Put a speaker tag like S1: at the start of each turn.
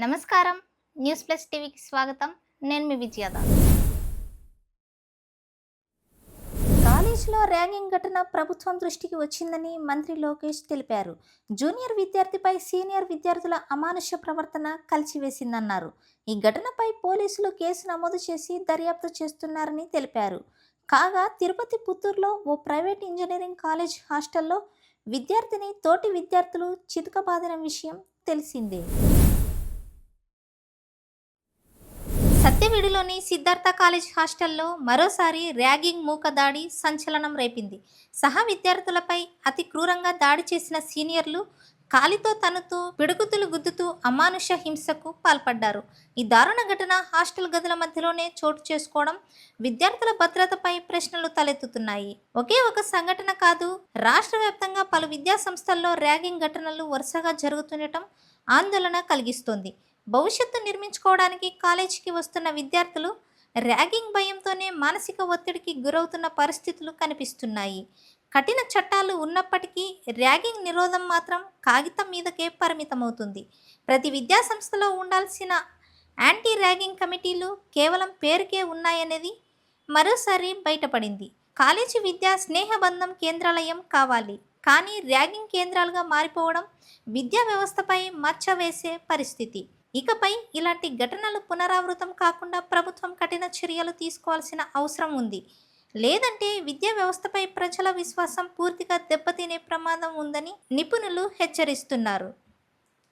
S1: నమస్కారం. News plus టీవీకి స్వాగతం. నేను మీ విజయద. కాలేజీలో ర్యాగింగ్ ఘటన ప్రభుత్వం దృష్టికి వచ్చిందని మంత్రి లోకేష్ తెలిపారు. జూనియర్ విద్యార్థిపై సీనియర్ విద్యార్థుల అమానుష్య ప్రవర్తన కలిసివేసిందన్నారు. ఈ ఘటనపై పోలీసులు కేసు నమోదు చేసి దర్యాప్తు చేస్తున్నారని తెలిపారు. కాగా తిరుపతి పుత్తూరులో ఓ ప్రైవేట్ ఇంజనీరింగ్ కాలేజ్ హాస్టల్లో విద్యార్థిని తోటి విద్యార్థులు చితకబాదిన విషయం తెలిసిందే. సత్యవేడులోని సిద్ధార్థ కాలేజ్ హాస్టల్లో మరోసారి ర్యాగింగ్ మూక దాడి సంచలనం రేపింది. సహా విద్యార్థులపై అతి క్రూరంగా దాడి చేసిన సీనియర్లు కాలితో తనుతూ పిడుగుతులు గుద్దుతూ అమానుష హింసకు పాల్పడ్డారు. ఈ దారుణ ఘటన హాస్టల్ గదుల మధ్యలోనే చోటు చేసుకోవడం విద్యార్థుల భద్రతపై ప్రశ్నలు తలెత్తుతున్నాయి. ఒకే ఒక సంఘటన కాదు రాష్ట్ర వ్యాప్తంగా పలు విద్యా సంస్థల్లో ర్యాగింగ్ ఘటనలు వరుసగా జరుగుతుండటం ఆందోళన కలిగిస్తోంది. భవిష్యత్తు నిర్మించుకోవడానికి కాలేజీకి వస్తున్న విద్యార్థులు ర్యాగింగ్ భయంతోనే మానసిక ఒత్తిడికి గురవుతున్న పరిస్థితులు కనిపిస్తున్నాయి. కఠిన చట్టాలు ఉన్నప్పటికీ ర్యాగింగ్ నిరోధం మాత్రం కాగితం మీదకే పరిమితమవుతుంది. ప్రతి విద్యా సంస్థలో ఉండాల్సిన యాంటీ ర్యాగింగ్ కమిటీలు కేవలం పేరుకే ఉన్నాయనేది మరోసారి బయటపడింది. కాలేజీ విద్య స్నేహబంధం కేంద్రాలయం కావాలి. కానీ ర్యాగింగ్ కేంద్రాలుగా మారిపోవడం విద్యా వ్యవస్థపై మచ్చ వేసే పరిస్థితి. ఇకపై ఇలాంటి ఘటనలు పునరావృతం కాకుండా ప్రభుత్వం కఠిన చర్యలు తీసుకోవాల్సిన అవసరం ఉంది. లేదంటే విద్యా వ్యవస్థపై ప్రజల విశ్వాసం పూర్తిగా దెబ్బతినే ప్రమాదం ఉందని నిపుణులు హెచ్చరిస్తున్నారు.